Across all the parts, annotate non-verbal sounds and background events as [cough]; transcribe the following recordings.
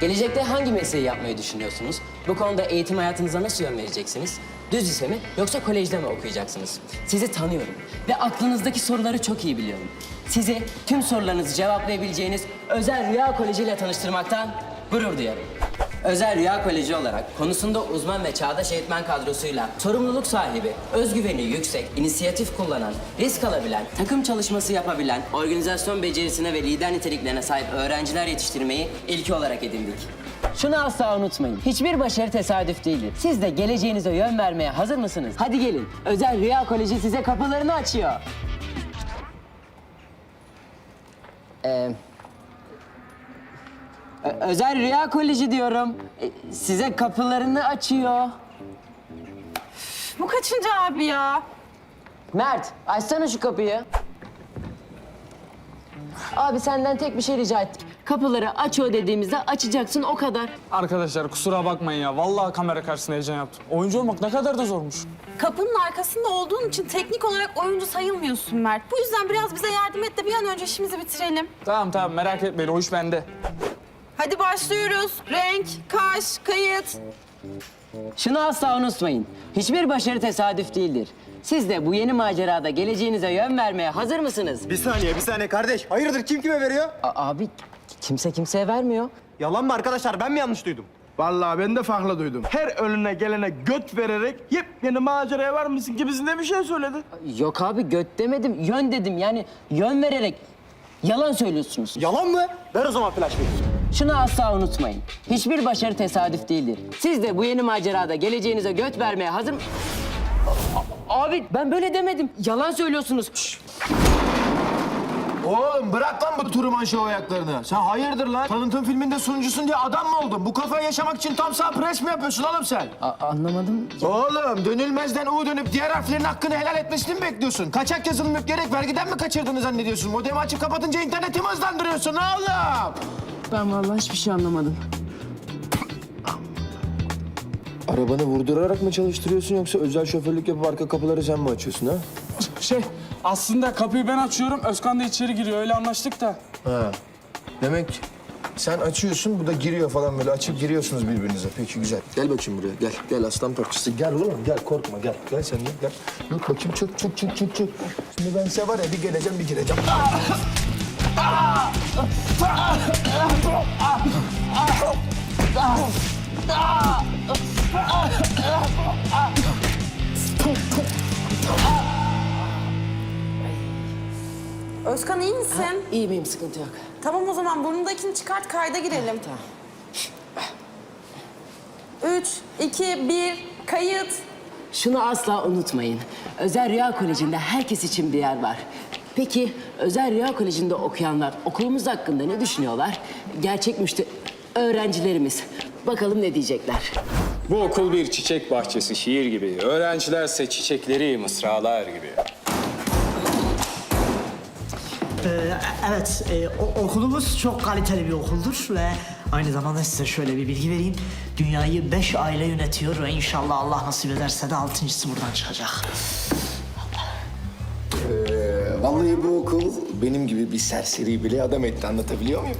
Gelecekte hangi mesleği yapmayı düşünüyorsunuz? Bu konuda eğitim hayatınıza nasıl yön vereceksiniz? Düz lise mi yoksa kolejde mi okuyacaksınız? Sizi tanıyorum ve aklınızdaki soruları çok iyi biliyorum. Sizi tüm sorularınızı cevaplayabileceğiniz Özel Rüya Koleji ile tanıştırmaktan gurur duyarım. Özel Rüya Koleji olarak konusunda uzman ve çağdaş eğitmen kadrosuyla sorumluluk sahibi, özgüveni yüksek, inisiyatif kullanan, risk alabilen, takım çalışması yapabilen, organizasyon becerisine ve lider niteliklerine sahip öğrenciler yetiştirmeyi ilki olarak edindik. Şunu asla unutmayın. Hiçbir başarı tesadüf değildir. Siz de geleceğinize yön vermeye hazır mısınız? Hadi gelin. Özel Rüya Koleji size kapılarını açıyor. Ee, Ö- Özel Rüya Koleji diyorum. E, Size kapılarını açıyor. Bu kaçıncı abi ya? Mert, açsana şu kapıyı. Abi senden tek bir şey rica ettik. Kapıları açıyor dediğimizde açacaksın o kadar. Arkadaşlar kusura bakmayın ya. Vallahi kamera karşısında heyecan yaptım. Oyuncu olmak ne kadar da zormuş. Kapının arkasında olduğun için teknik olarak oyuncu sayılmıyorsun Mert. Bu yüzden biraz bize yardım et de bir an önce işimizi bitirelim. Tamam tamam merak etmeyin o iş bende. Hadi başlıyoruz. Renk, kaş, kayıt. Şunu asla unutmayın. Hiçbir başarı tesadüf değildir. Siz de bu yeni macerada geleceğinize yön vermeye hazır mısınız? Bir saniye, bir saniye kardeş. Hayırdır kim kime veriyor? A- abi kimse kimseye vermiyor. Yalan mı arkadaşlar? Ben mi yanlış duydum? Vallahi ben de farklı duydum. Her önüne gelene göt vererek yepyeni maceraya var mısın gibisinde bir şey söyledi. Yok abi göt demedim, yön dedim. Yani yön vererek yalan söylüyorsunuz. Yalan mı? Ver o zaman flash bir. Şunu asla unutmayın. Hiçbir başarı tesadüf değildir. Siz de bu yeni macerada geleceğinize göt vermeye hazır mı? A- Abi ben böyle demedim. Yalan söylüyorsunuz. Şşş! Oğlum bırak lan bu Truman Show ayaklarını. Sen hayırdır lan? Tanıtım filminde sunucusun diye adam mı oldun? Bu kafayı yaşamak için tam sağ pres mi yapıyorsun oğlum sen? A- anlamadım. Oğlum dönülmezden U dönüp diğer harflerin hakkını helal etmesini mi bekliyorsun? Kaçak yazılım yükleyerek vergiden mi kaçırdığını zannediyorsun? Modemi açıp kapatınca interneti mi hızlandırıyorsun oğlum? Ben vallahi hiçbir şey anlamadım. Arabanı vurdurarak mı çalıştırıyorsun yoksa özel şoförlük yapıp arka kapıları sen mi açıyorsun ha? Şey aslında kapıyı ben açıyorum Özkan da içeri giriyor öyle anlaştık da. Ha. Demek sen açıyorsun bu da giriyor falan böyle açıp giriyorsunuz birbirinize. Peki güzel. Gel bakayım buraya gel. Gel aslan parçası. Gel oğlum gel korkma gel. Gel sen de gel. Yok bakayım çık çık çık çık çık. Şimdi ben size var ya bir geleceğim bir gireceğim. Özkan iyi misin? İyi miyim? Sıkıntı yok. Tamam o zaman burnundakini çıkart kayda girelim. Tamam. Üç, iki, bir, kayıt. Şunu asla unutmayın. Özel Rüya Koleji'nde herkes için bir yer var. Peki Özel Rüya Koleji'nde okuyanlar okulumuz hakkında ne düşünüyorlar? Gerçek müşteri öğrencilerimiz. Bakalım ne diyecekler. Bu okul bir çiçek bahçesi, şiir gibi. Öğrencilerse çiçekleri, mısralar gibi. Ee, evet, e, o- okulumuz çok kaliteli bir okuldur ve aynı zamanda size şöyle bir bilgi vereyim. Dünyayı beş aile yönetiyor ve inşallah Allah nasip ederse de altıncısı buradan çıkacak. Vallahi bu okul benim gibi bir serseri bile adam etti anlatabiliyor muyum?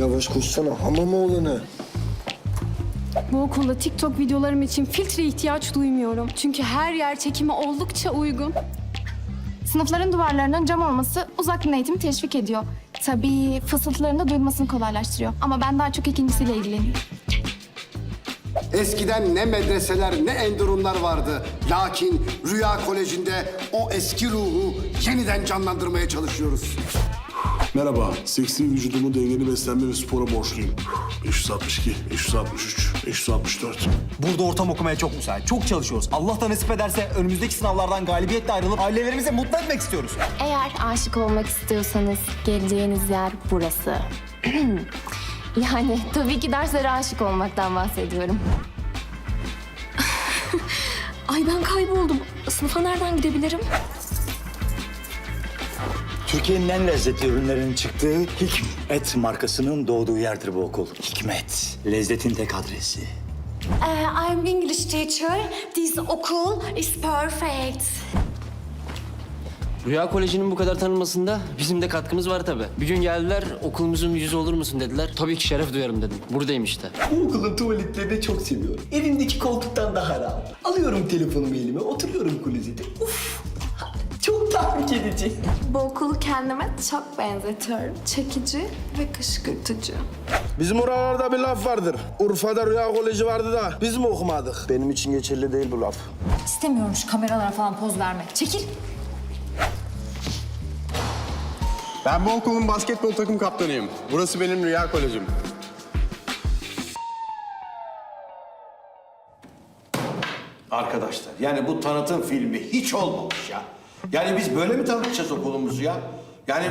Yavaş koşsana hamam oğlanı. Bu okulda TikTok videolarım için filtre ihtiyaç duymuyorum. Çünkü her yer çekime oldukça uygun. Sınıfların duvarlarının cam olması uzaktan eğitimi teşvik ediyor. Tabii fısıltıların da duyulmasını kolaylaştırıyor. Ama ben daha çok ikincisiyle ilgileniyorum. Eskiden ne medreseler ne endurumlar vardı. Lakin Rüya Koleji'nde o eski ruhu yeniden canlandırmaya çalışıyoruz. Merhaba, seksi vücudumu dengeli beslenme ve spora borçluyum. 562, 563, 564. Burada ortam okumaya çok müsait. Çok çalışıyoruz. Allah da nasip ederse önümüzdeki sınavlardan galibiyetle ayrılıp ailelerimizi mutlu etmek istiyoruz. Eğer aşık olmak istiyorsanız geleceğiniz yer burası. [clears throat] yani tabii ki derslere aşık olmaktan bahsediyorum. Ay ben kayboldum. Sınıfa nereden gidebilirim? Türkiye'nin en lezzetli ürünlerinin çıktığı Hikmet markasının doğduğu yerdir bu okul. Hikmet, lezzetin tek adresi. Uh, I'm English teacher. This okul is perfect. Rüya Koleji'nin bu kadar tanınmasında bizim de katkımız var tabii. Bir gün geldiler okulumuzun yüzü olur musun dediler. Tabii ki şeref duyarım dedim. Buradayım işte. Bu okulun tuvaletlerini çok seviyorum. Evimdeki koltuktan daha rahat. Alıyorum telefonumu elime, oturuyorum klozete. Uf! Çok tahrik edici. Bu okulu kendime çok benzetiyorum. Çekici ve kışkırtıcı. Bizim oralarda bir laf vardır. Urfa'da Rüya Koleji vardı da biz mi okumadık? Benim için geçerli değil bu laf. İstemiyorum şu kameralara falan poz vermek. Çekil. Ben bu okulun basketbol takım kaptanıyım. Burası benim Rüya Kolejim. Arkadaşlar yani bu tanıtım filmi hiç olmamış ya. Yani biz böyle mi tanıtacağız okulumuzu ya? Yani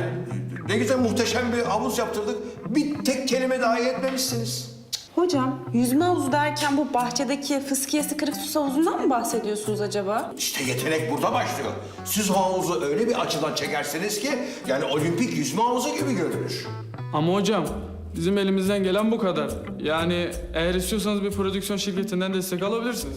ne güzel muhteşem bir havuz yaptırdık. Bir tek kelime dahi etmemişsiniz. Hocam yüzme havuzu derken bu bahçedeki fıskiyesi kırık su havuzundan mı bahsediyorsunuz acaba? İşte yetenek burada başlıyor. Siz havuzu öyle bir açıdan çekersiniz ki yani olimpik yüzme havuzu gibi görünür. Ama hocam bizim elimizden gelen bu kadar. Yani eğer istiyorsanız bir prodüksiyon şirketinden destek alabilirsiniz.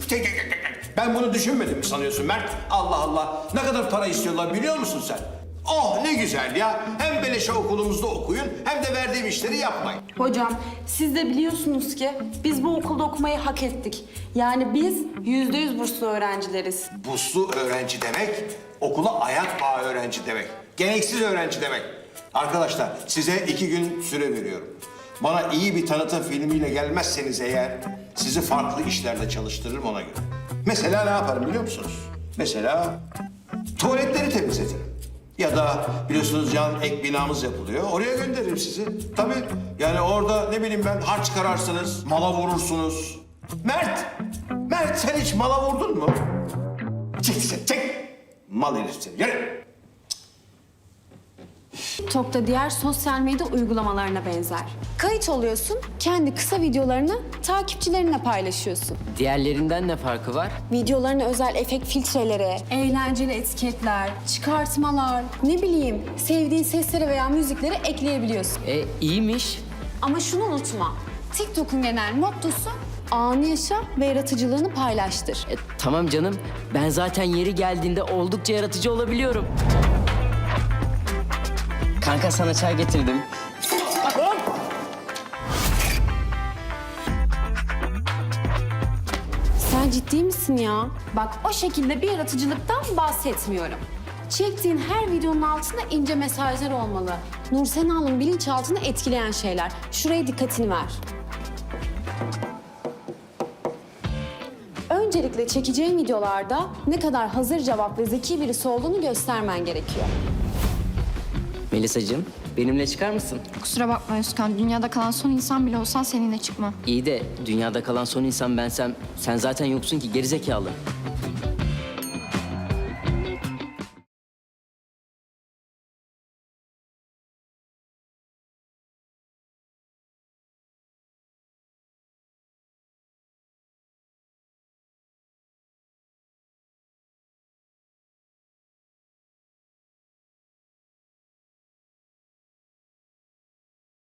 Ben bunu düşünmedim mi sanıyorsun Mert? Allah Allah. Ne kadar para istiyorlar biliyor musun sen? Oh ne güzel ya. Hem beleşe okulumuzda okuyun hem de verdiğim işleri yapmayın. Hocam siz de biliyorsunuz ki biz bu okulda okumayı hak ettik. Yani biz yüzde yüz burslu öğrencileriz. Burslu öğrenci demek, okula ayak bağı öğrenci demek. Gereksiz öğrenci demek. Arkadaşlar size iki gün süre veriyorum. Bana iyi bir tanıtım filmiyle gelmezseniz eğer sizi farklı işlerde çalıştırırım ona göre. Mesela ne yaparım biliyor musunuz? Mesela tuvaletleri temizletirim. Ya da biliyorsunuz yan ek binamız yapılıyor. Oraya gönderirim sizi. Tabii yani orada ne bileyim ben harç çıkararsınız, mala vurursunuz. Mert! Mert sen hiç mala vurdun mu? Çek çek! Mal herif seni. Yürü! TikTok da diğer sosyal medya uygulamalarına benzer. Kayıt oluyorsun, kendi kısa videolarını takipçilerinle paylaşıyorsun. Diğerlerinden ne farkı var? Videolarına özel efekt filtreleri, eğlenceli etiketler, çıkartmalar, ne bileyim sevdiğin sesleri veya müzikleri ekleyebiliyorsun. E iyiymiş. Ama şunu unutma, TikTok'un genel mottosu anı yaşa ve yaratıcılığını paylaştır. E, tamam canım. Ben zaten yeri geldiğinde oldukça yaratıcı olabiliyorum. Kanka sana çay getirdim. Sen ciddi misin ya? Bak o şekilde bir yaratıcılıktan bahsetmiyorum. Çektiğin her videonun altında ince mesajlar olmalı. Nur Senal'ın bilinçaltını etkileyen şeyler. Şuraya dikkatini ver. Öncelikle çekeceğin videolarda ne kadar hazır cevap ve zeki birisi olduğunu göstermen gerekiyor. Melisacığım benimle çıkar mısın? Kusura bakma Özkan. Dünyada kalan son insan bile olsan seninle çıkma. İyi de dünyada kalan son insan bensem sen zaten yoksun ki gerizekalı.